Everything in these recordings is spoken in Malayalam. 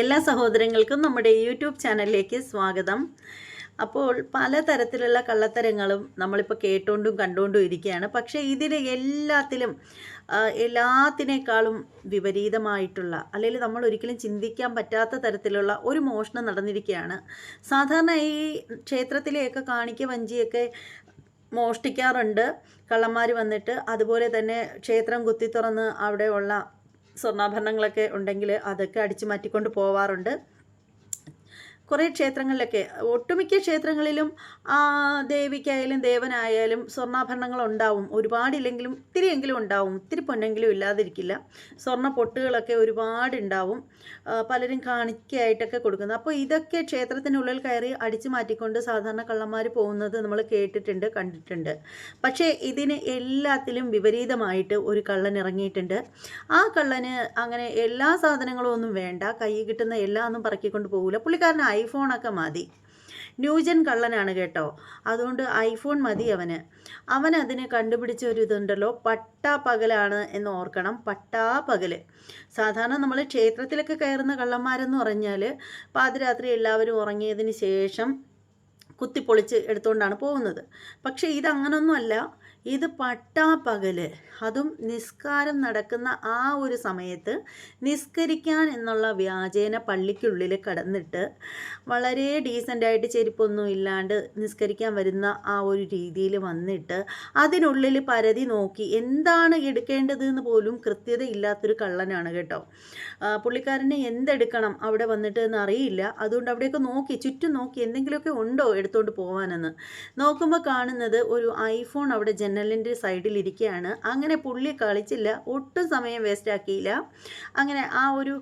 എല്ലാ സഹോദരങ്ങൾക്കും നമ്മുടെ യൂട്യൂബ് ചാനലിലേക്ക് സ്വാഗതം. അപ്പോൾ പലതരത്തിലുള്ള കള്ളത്തരങ്ങളും നമ്മളിപ്പോൾ കേട്ടുകൊണ്ടും കണ്ടുകൊണ്ടും ഇരിക്കുകയാണ്. പക്ഷേ ഇതിൽ എല്ലാത്തിലും എല്ലാത്തിനേക്കാളും വിപരീതമായിട്ടുള്ള അല്ലെങ്കിൽ നമ്മൾ ഒരിക്കലും ചിന്തിക്കാൻ പറ്റാത്ത തരത്തിലുള്ള ഒരു മോഷണം നടന്നിരിക്കുകയാണ്. സാധാരണ ഈ ക്ഷേത്രത്തിലെയൊക്കെ കാണിക്ക വഞ്ചിയൊക്കെ മോഷ്ടിക്കാറുണ്ട്. കള്ളന്മാർ വന്നിട്ട് അതുപോലെ തന്നെ ക്ഷേത്രം കുത്തി തുറന്ന് അവിടെയുള്ള സ്വർണാഭരണങ്ങളൊക്കെ ഉണ്ടെങ്കിൽ അതൊക്കെ അടിച്ചു മാറ്റിക്കൊണ്ട് പോവാറുണ്ട്. കുറേ ക്ഷേത്രങ്ങളിലൊക്കെ ഒട്ടുമിക്ക ക്ഷേത്രങ്ങളിലും ദേവിക്കായാലും ദേവനായാലും സ്വർണാഭരണങ്ങൾ ഉണ്ടാവും ഒരുപാടില്ലെങ്കിലും ഇത്തിരിയെങ്കിലും ഉണ്ടാവും. ഇത്തിരി പൊന്നെങ്കിലും ഇല്ലാതിരിക്കില്ല. സ്വർണ പൊട്ടുകളൊക്കെ ഒരുപാടുണ്ടാവും. പലരും കാണിക്കയായിട്ടൊക്കെ കൊടുക്കുന്നത് അപ്പോൾ ഇതൊക്കെ ക്ഷേത്രത്തിനുള്ളിൽ കയറി അടിച്ചു മാറ്റിക്കൊണ്ട് സാധാരണ കള്ളന്മാർ പോകുന്നത് നമ്മൾ കേട്ടിട്ടുണ്ട് കണ്ടിട്ടുണ്ട്. പക്ഷേ ഇതിന് എല്ലാത്തിലും വിപരീതമായിട്ട് ഒരു കള്ളൻ ഇറങ്ങിയിട്ടുണ്ട്. ആ കള്ളന് അങ്ങനെ എല്ലാ സാധനങ്ങളും ഒന്നും വേണ്ട. കൈ കിട്ടുന്ന എല്ലാം ഒന്നും പറക്കിക്കൊണ്ട് പോകില്ല പുള്ളിക്കാരന് ഐഫോണൊക്കെ മതി. ന്യൂജൻ കള്ളനാണ് കേട്ടോ. അതുകൊണ്ട് ഐഫോൺ മതി അവന്. അവൻ അതിനെ കണ്ടുപിടിച്ച ഒരു ഇതുണ്ടല്ലോ പട്ടാ പകലാണ് എന്ന് ഓർക്കണം. പട്ടാ പകൽ. സാധാരണ നമ്മൾ ക്ഷേത്രത്തിലൊക്കെ കയറുന്ന കള്ളന്മാരെന്ന് പറഞ്ഞാൽ പാതിരാത്രി എല്ലാവരും ഉറങ്ങിയതിന് ശേഷം കുത്തിപ്പൊളിച്ച് എടുത്തുകൊണ്ടാണ് പോകുന്നത്. പക്ഷേ ഇതങ്ങനൊന്നുമല്ല. ഇത് പട്ടാപ്പകൽ അതും നിസ്കാരം നടക്കുന്ന ആ ഒരു സമയത്ത് നിസ്കരിക്കാൻ എന്നുള്ള വ്യാജേന പള്ളിക്കുള്ളിൽ കടന്നിട്ട് വളരെ ഡീസന്റായിട്ട് ചെരുപ്പൊന്നും ഇല്ലാണ്ട് നിസ്കരിക്കാൻ വരുന്ന ആ ഒരു രീതിയിൽ വന്നിട്ട് അതിനുള്ളിൽ പരതി നോക്കി എന്താണ് എടുക്കേണ്ടത് എന്ന് പോലും കൃത്യത ഇല്ലാത്തൊരു കള്ളനാണ് കേട്ടോ. പുള്ളിക്കാരനെ എന്തെടുക്കണം അവിടെ വന്നിട്ട് എന്ന് അറിയില്ല. അതുകൊണ്ട് അവിടെയൊക്കെ നോക്കി ചുറ്റും നോക്കി എന്തെങ്കിലുമൊക്കെ ഉണ്ടോ എടുത്തുകൊണ്ട് പോകാനെന്ന് നോക്കുമ്പോൾ കാണുന്നത് ഒരു ഐഫോൺ അവിടെ ജനലിന്റെ സൈഡിലിരിക്കുകയാണ് അങ്ങനെ പുള്ളി കളിച്ചില്ല. ഒട്ടും സമയം വേസ്റ്റാക്കിയില്ല അങ്ങനെ ആ ഒരു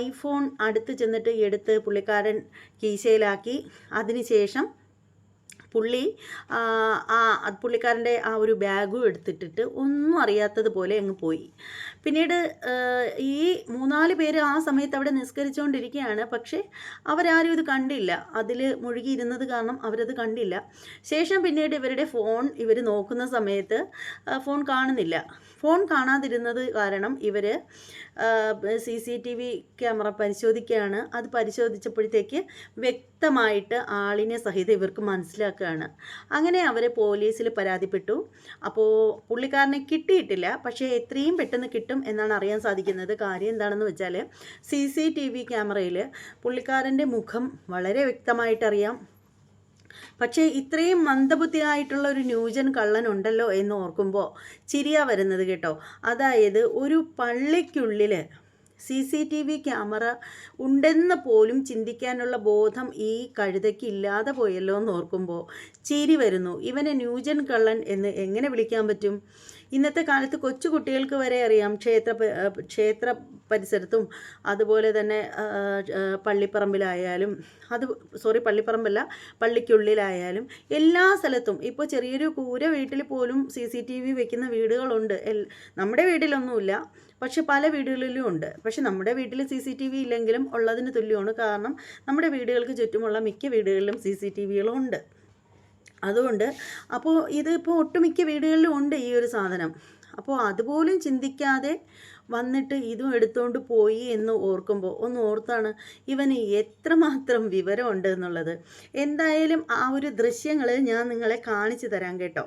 ഐഫോൺ അടുത്ത് ചെന്നിട്ട് എടുത്ത് പുള്ളിക്കാരൻ കീശയിലാക്കി. അതിനുശേഷം പുള്ളി ആ, പുള്ളിക്കാരന്റെ ആ ഒരു ബാഗും എടുത്തിട്ടിട്ട് ഒന്നും അറിയാത്തതുപോലെ അങ്ങ് പോയി. പിന്നീട് ഈ മൂന്നാൽ പേര് ആ സമയത്ത് അവിടെ നിസ്കരിച്ചുകൊണ്ടിരിക്കുകയാണ് പക്ഷേ അവരാരും ഇത് കണ്ടില്ല. അതിൽ മുഴുകിയിരുന്നത് കാരണം അവരത് കണ്ടില്ല. ശേഷം പിന്നീട് ഇവരുടെ ഫോൺ ഇവർ നോക്കുന്ന സമയത്ത് ഫോൺ കാണുന്നില്ല. ഫോൺ കാണാതിരുന്നത് കാരണം ഇവർ C C T V camera പരിശോധിക്കുകയാണ്. അത് പരിശോധിച്ചപ്പോഴത്തേക്ക് വ്യക്തമായിട്ട് ആളിനെ സഹിതം ഇവർക്ക് മനസ്സിലാക്കുകയാണ്. അങ്ങനെ അവരെ പോലീസിൽ പരാതിപ്പെട്ടു. അപ്പോൾ പുള്ളിക്കാരനെ കിട്ടിയിട്ടില്ല. പക്ഷേ എത്രയും പെട്ടെന്ന് കിട്ടും എന്നാണ് അറിയാൻ സാധിക്കുന്നത്. കാര്യം എന്താണെന്ന് വെച്ചാൽ സി സി ടി വി ക്യാമറയിൽ പുള്ളിക്കാരന്റെ മുഖം വളരെ വ്യക്തമായിട്ടറിയാം. പക്ഷേ ഇത്രയും മന്ദബുദ്ധിയായിട്ടുള്ള ഒരു ന്യൂജൻ കള്ളനുണ്ടല്ലോ എന്ന് ഓർക്കുമ്പോൾ ചിരിയ വരുന്നത് കേട്ടോ. അതായത് ഒരു പള്ളിക്കുള്ളിൽ C C T V camera ഉണ്ടെന്ന് പോലും ചിന്തിക്കാനുള്ള ബോധം ഈ കഴുതയ്ക്ക് ഇല്ലാതെ പോയല്ലോ എന്ന് ഓർക്കുമ്പോൾ ചിരി വരുന്നു. ഇവനെ ന്യൂജൻ കള്ളൻ എന്ന് എങ്ങനെ വിളിക്കാൻ പറ്റും? ഇന്നത്തെ കാലത്ത് കൊച്ചു കുട്ടികൾക്ക് വരെ അറിയാം ക്ഷേത്ര ക്ഷേത്ര പരിസരത്തും അതുപോലെ തന്നെ പള്ളിപ്പറമ്പിലായാലും അത് സോറി പള്ളിപ്പറമ്പല്ല പള്ളിക്കുള്ളിലായാലും എല്ലാ സ്ഥലത്തും ഇപ്പോൾ ചെറിയൊരു കൂര വീട്ടിൽ പോലും സി സി ടി വി വെക്കുന്ന വീടുകളുണ്ട്. നമ്മുടെ വീട്ടിലൊന്നുമില്ല പക്ഷെ പല വീടുകളിലും ഉണ്ട്. പക്ഷെ നമ്മുടെ വീട്ടിൽ സി സി ടി വി ഇല്ലെങ്കിലും ഉള്ളതിന് തുല്യമാണ്. കാരണം നമ്മുടെ വീടുകൾക്ക് ചുറ്റുമുള്ള മിക്ക വീടുകളിലും സി സി ടി വികളും ഉണ്ട്. അതുകൊണ്ട് അപ്പോൾ ഇതിപ്പോൾ ഒട്ടുമിക്ക വീടുകളിലും ഉണ്ട് ഈ ഒരു സാധനം. അപ്പോൾ അതുപോലും ചിന്തിക്കാതെ വന്നിട്ട് ഇതും എടുത്തുകൊണ്ട് പോയി എന്ന് ഓർക്കുമ്പോൾ ഒന്ന് ഓർത്താണ് ഇവന് എത്രമാത്രം വിവരമുണ്ട് എന്നുള്ളത്. എന്തായാലും ആ ഒരു ദൃശ്യങ്ങൾ ഞാൻ നിങ്ങളെ കാണിച്ചു തരാം കേട്ടോ.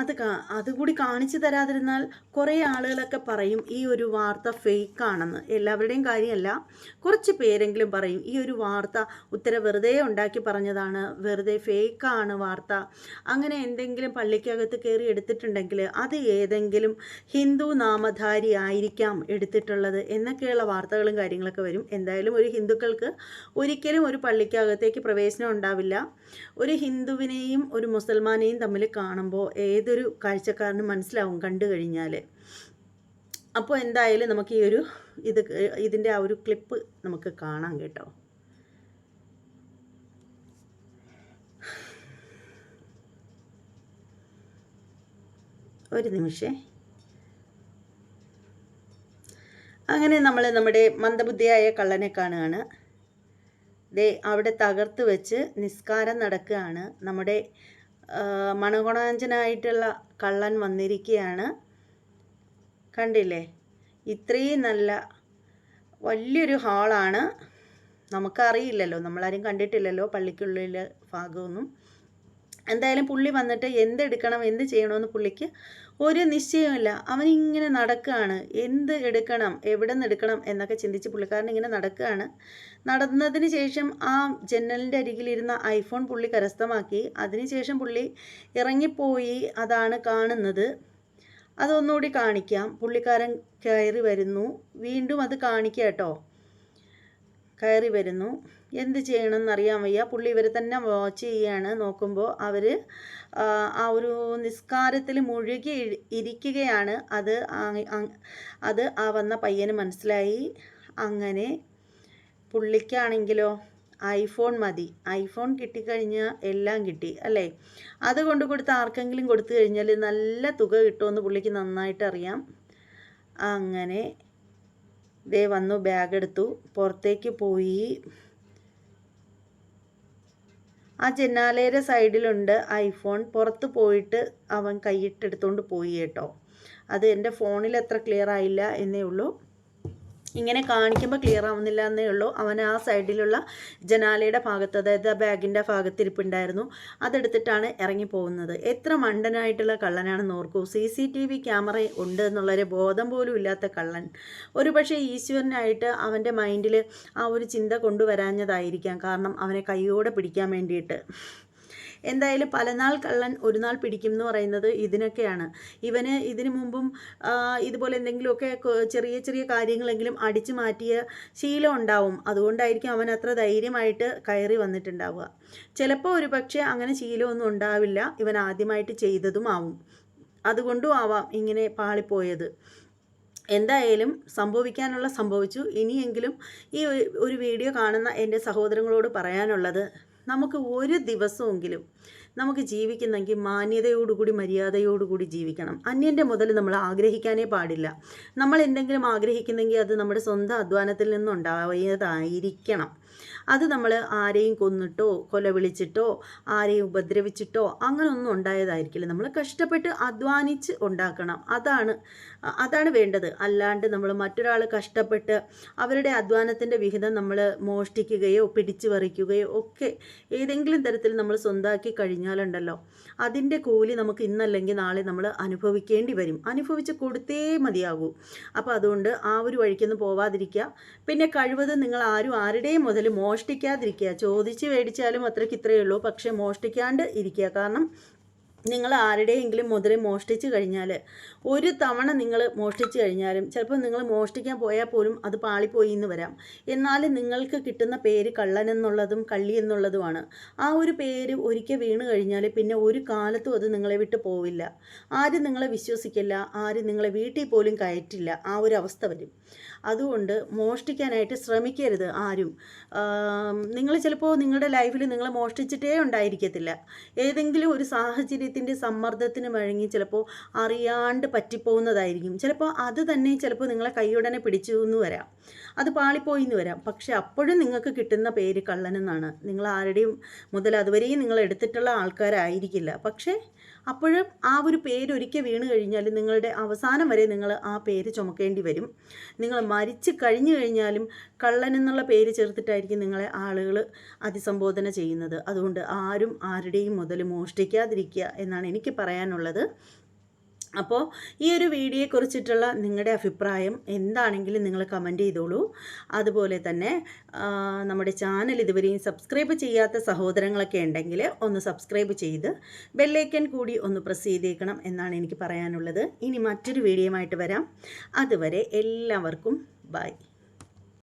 അത് അതുകൂടി കാണിച്ചു തരാതിരുന്നാൽ കുറേ ആളുകളൊക്കെ പറയും ഈ ഒരു വാർത്ത ഫേക്ക് ആണെന്ന് എല്ലാവരുടെയും കാര്യമല്ല. കുറച്ച് പേരെങ്കിലും പറയും ഈ ഒരു വാർത്ത ഉത്തര വെറുതെ ഉണ്ടാക്കി പറഞ്ഞതാണ് വെറുതെ ഫേക്കാണ് വാർത്ത. അങ്ങനെ എന്തെങ്കിലും പള്ളിക്കകത്ത് കയറി എടുത്തിട്ടുണ്ടെങ്കിൽ അത് ഏതെങ്കിലും ഹിന്ദു നാമധാരി ആയിരിക്കാം എടുത്തിട്ടുള്ളത് എന്നൊക്കെയുള്ള വാർത്തകളും കാര്യങ്ങളൊക്കെ വരും. എന്തായാലും ഒരു ഹിന്ദുക്കൾക്ക് ഒരിക്കലും ഒരു പള്ളിക്കകത്തേക്ക് പ്രവേശനം ഉണ്ടാവില്ല. ഒരു ഹിന്ദുവിനെയും ഒരു മുസൽമാനെയും തമ്മിൽ കാണുമ്പോൾ ഏതൊരു കാഴ്ചക്കാരനും മനസ്സിലാവും കണ്ടു കഴിഞ്ഞാൽ അപ്പോൾ എന്തായാലും നമുക്ക് ഈ ഒരു ഇത് ഇതിന്റെ ആ ഒരു ക്ലിപ്പ് നമുക്ക് കാണാം കേട്ടോ. ഒരു നിമിഷേ. അങ്ങനെ നമ്മൾ നമ്മുടെ മന്ദബുദ്ധിയായ കള്ളനെ കാണുകയാണ്. ദേ അവിടെ തകർത്ത് വെച്ച് നിസ്കാരം നടക്കുകയാണ് നമ്മുടെ ആ, മണഗുണാഞ്ചനായിട്ടുള്ള കള്ളൻ വന്നിരിക്കുകയാണ് കണ്ടില്ലേ? ഇത്രയും നല്ല വലിയൊരു ഹാളാണ്. നമുക്കറിയില്ലല്ലോ. നമ്മളാരും കണ്ടിട്ടില്ലല്ലോ പള്ളിക്കുള്ളിലെ ഭാഗമൊന്നും. എന്തായാലും പുള്ളി വന്നിട്ട് എന്തെടുക്കണം എന്ത് ചെയ്യണമെന്ന് പുള്ളിക്ക് ഒരു നിശ്ചയമില്ല അവനിങ്ങനെ നടക്കുകയാണ് എന്ത് എടുക്കണം? എവിടെ നിന്ന് എടുക്കണം? എന്നൊക്കെ ചിന്തിച്ച് പുള്ളിക്കാരൻ ഇങ്ങനെ നടക്കുകയാണ് നടന്നതിന് ശേഷം ആ ജനലിന്റെ അരികിലിരുന്ന ഐഫോൺ പുള്ളി കരസ്ഥമാക്കി. അതിനുശേഷം പുള്ളി ഇറങ്ങിപ്പോയി അതാണ് കാണുന്നത്. അതൊന്നുകൂടി കാണിക്കാം. പുള്ളിക്കാരൻ കയറി വരുന്നു. വീണ്ടും അത് കാണിക്കാം കേട്ടോ. കയറി വരുന്നു. എന്ത് ചെയ്യണമെന്ന് അറിയാൻ വയ്യ. പുള്ളി ഇവർ തന്നെ വാച്ച് ചെയ്യാണ്. നോക്കുമ്പോൾ അവർ ആ ഒരു നിസ്കാരത്തിൽ മുഴുകി ഇരിക്കുകയാണ്. അത് അത് ആ വന്ന പയ്യന് മനസ്സിലായി. അങ്ങനെ പുള്ളിക്കാണെങ്കിലോ ഐഫോൺ മതി. ഐഫോൺ കിട്ടിക്കഴിഞ്ഞാൽ എല്ലാം കിട്ടി അല്ലേ? അത് കൊണ്ട് കൊടുത്ത് ആർക്കെങ്കിലും കൊടുത്തു കഴിഞ്ഞാൽ നല്ല തുക കിട്ടുമെന്ന് പുള്ളിക്ക് നന്നായിട്ട് അറിയാം. അങ്ങനെ ദേ വന്നു ബാഗ് എടുത്തു പുറത്തേക്ക് പോയി. ആ ജനാലയുടെ സൈഡിലുണ്ട് ഐഫോൺ. പുറത്ത് പോയിട്ട് അവൻ കൈയിട്ടെടുത്തുകൊണ്ട് പോയി കേട്ടോ. അത് എന്റെ ഫോണിൽ അത്ര ക്ലിയർ ആയില്ല എന്നേ ഉള്ളൂ. ഇങ്ങനെ കാണിക്കുമ്പോൾ ക്ലിയർ ആവുന്നില്ല എന്നേ ഉള്ളൂ. അവൻ ആ സൈഡിലുള്ള ജനാലയുടെ ഭാഗത്ത് അതായത് ആ ബാഗിന്റെ ഭാഗത്ത് ഇരിപ്പുണ്ടായിരുന്നു അതെടുത്തിട്ടാണ് ഇറങ്ങി പോകുന്നത് എത്ര മണ്ടനായിട്ടുള്ള കള്ളനാണെന്ന് ഓർക്കൂ C C T V camera ഉണ്ട് എന്നുള്ളൊരു ബോധം പോലും ഇല്ലാത്ത കള്ളൻ. ഒരു പക്ഷേ ഈശ്വരനായിട്ട് അവന്റെ മൈൻഡിൽ ആ ഒരു ചിന്ത കൊണ്ടുവരാഞ്ഞതായിരിക്കാം. കാരണം അവനെ കൈയോടെ പിടിക്കാൻ വേണ്ടിയിട്ട്. എന്തായാലും പലനാൾ കള്ളൻ ഒരു നാൾ പിടിക്കും എന്ന് പറയുന്നത് ഇതിനൊക്കെയാണ്. ഇവന് ഇതിനു മുമ്പും ഇതുപോലെ എന്തെങ്കിലുമൊക്കെ ചെറിയ ചെറിയ കാര്യങ്ങളെങ്കിലും അടിച്ചു മാറ്റിയ ശീലം ഉണ്ടാവും. അതുകൊണ്ടായിരിക്കും അവൻ അത്ര ധൈര്യമായിട്ട് കയറി വന്നിട്ടുണ്ടാവുക. ചിലപ്പോൾ ഒരു പക്ഷേ അങ്ങനെ ശീലമൊന്നും ഉണ്ടാവില്ല. ഇവൻ ആദ്യമായിട്ട് ചെയ്തതും ആവും. അതുകൊണ്ടും ആവാം ഇങ്ങനെ പാളിപ്പോയത്. എന്തായാലും സംഭവിക്കാനുള്ള സംഭവിച്ചു. ഇനിയെങ്കിലും ഈ ഒരു വീഡിയോ കാണുന്ന എന്റെ സഹോദരങ്ങളോട് പറയാനുള്ളത് നമുക്ക് ഒരു ദിവസമെങ്കിലും നമുക്ക് ജീവിക്കുന്നെങ്കിൽ മാന്യതയോടുകൂടി മര്യാദയോടുകൂടി ജീവിക്കണം. അന്യന്റെ മുതൽ നമ്മൾ ആഗ്രഹിക്കാനേ പാടില്ല. നമ്മൾ എന്തെങ്കിലും ആഗ്രഹിക്കുന്നെങ്കിൽ അത് നമ്മുടെ സ്വന്തം അധ്വാനത്തിൽ നിന്നുണ്ടായതായിരിക്കണം അത് നമ്മൾ ആരെയും കൊന്നിട്ടോ കൊല വിളിച്ചിട്ടോ ആരെയും ഉപദ്രവിച്ചിട്ടോ അങ്ങനെയൊന്നും ഉണ്ടായതായിരിക്കില്ല. നമ്മൾ കഷ്ടപ്പെട്ട് അധ്വാനിച്ച് ഉണ്ടാക്കണം. അതാണ് അതാണ് വേണ്ടത്. അല്ലാണ്ട് നമ്മൾ മറ്റൊരാൾ കഷ്ടപ്പെട്ട് അവരുടെ അധ്വാനത്തിന്റെ വിഹിതം നമ്മൾ മോഷ്ടിക്കുകയോ പിടിച്ചു പറിക്കുകയോ ഒക്കെ ഏതെങ്കിലും തരത്തിൽ നമ്മൾ സ്വന്തമാക്കി കഴിഞ്ഞാലുണ്ടല്ലോ അതിന്റെ കൂലി നമുക്ക് ഇന്നല്ലെങ്കിൽ നാളെ നമ്മൾ അനുഭവിക്കേണ്ടി വരും. അനുഭവിച്ച് കൊടുത്തേ മതിയാകൂ. അപ്പോൾ അതുകൊണ്ട് ആ ഒരു വഴിക്കൊന്നും പോവാതിരിക്കുക. പിന്നെ കഴിവതും നിങ്ങൾ ആരും ആരുടെയും മുതൽ മോഷ്ടിക്കാതിരിക്കുക. ചോദിച്ച് മേടിച്ചാലും അത്രയ്ക്ക് ഇത്രയേ ഉള്ളൂ. പക്ഷേ മോഷ്ടിക്കാണ്ട് ഇരിക്കുക. കാരണം നിങ്ങൾ ആരുടെയെങ്കിലും മുതൽ മോഷ്ടിച്ച് കഴിഞ്ഞാൽ ഒരു തവണ നിങ്ങൾ മോഷ്ടിച്ച് കഴിഞ്ഞാലും ചിലപ്പോൾ നിങ്ങൾ മോഷ്ടിക്കാൻ പോയാൽ പോലും അത് പാളിപ്പോയി എന്ന് വരാം. എന്നാലും നിങ്ങൾക്ക് കിട്ടുന്ന പേര് കള്ളൻ എന്നുള്ളതും കള്ളി എന്നുള്ളതുമാണ്. ആ ഒരു പേര് ഒരിക്കൽ വീണ് കഴിഞ്ഞാൽ പിന്നെ ഒരു കാലത്തും അത് നിങ്ങളെ വിട്ട് പോവില്ല. ആരും നിങ്ങളെ വിശ്വസിക്കില്ല ആരും നിങ്ങളെ വീട്ടിൽ പോലും കയറ്റില്ല. ആ ഒരു അവസ്ഥ വരും. അതുകൊണ്ട് മോഷ്ടിക്കാനായിട്ട് ശ്രമിക്കരുത് ആരും. നിങ്ങൾ ചിലപ്പോൾ നിങ്ങളുടെ ലൈഫിൽ നിങ്ങൾ മോഷ്ടിച്ചിട്ടേ ഉണ്ടായിരിക്കത്തില്ല. ഏതെങ്കിലും ഒരു സാഹചര്യത്തിന്റെ സമ്മർദ്ദത്തിന് വഴങ്ങി ചിലപ്പോൾ അറിയാണ്ട് പറ്റിപ്പോകുന്നതായിരിക്കും ചിലപ്പോൾ അത് തന്നെ ചിലപ്പോൾ നിങ്ങളെ കൈയുടനെ പിടിച്ചു എന്ന് വരാം. അത് പാളിപ്പോയി എന്ന് വരാം. പക്ഷെ അപ്പോഴും നിങ്ങൾക്ക് കിട്ടുന്ന പേര് കള്ളനെന്നാണ്. നിങ്ങൾ ആരുടെയും മുതൽ അതുവരെയും നിങ്ങൾ എടുത്തിട്ടുള്ള ആൾക്കാരായിരിക്കില്ല. പക്ഷേ അപ്പോഴും ആ ഒരു പേര് ഒരിക്കൽ വീണ് കഴിഞ്ഞാൽ നിങ്ങളുടെ അവസാനം വരെ നിങ്ങൾ ആ പേര് ചുമക്കേണ്ടി വരും. നിങ്ങൾ മരിച്ചു കഴിഞ്ഞു കഴിഞ്ഞാലും കള്ളൻ എന്നുള്ള പേര് ചേർത്തിട്ടായിരിക്കും നിങ്ങളെ ആളുകൾ അതിസംബോധന ചെയ്യുന്നത്. അതുകൊണ്ട് ആരും ആരുടെയും മുതൽ മോഷ്ടിക്കാതിരിക്കുക എന്നാണ് എനിക്ക് പറയാനുള്ളത്. അപ്പോൾ ഈ ഒരു വീഡിയോയെക്കുറിച്ചിട്ടുള്ള നിങ്ങളുടെ അഭിപ്രായം എന്താണെങ്കിലും നിങ്ങൾ കമന്റ് ചെയ്തോളൂ. അതുപോലെ തന്നെ നമ്മുടെ ചാനൽ ഇതുവരെയും സബ്സ്ക്രൈബ് ചെയ്യാത്ത സഹോദരങ്ങളൊക്കെ ഉണ്ടെങ്കിൽ ഒന്ന് സബ്സ്ക്രൈബ് ചെയ്ത് ബെല്ലൈക്കൻ കൂടി ഒന്ന് പ്രസ് ചെയ്തേക്കണം എന്നാണ് എനിക്ക് പറയാനുള്ളത്. ഇനി മറ്റൊരു വീഡിയോ ആയിട്ട് വരാം. അതുവരെ എല്ലാവർക്കും ബൈ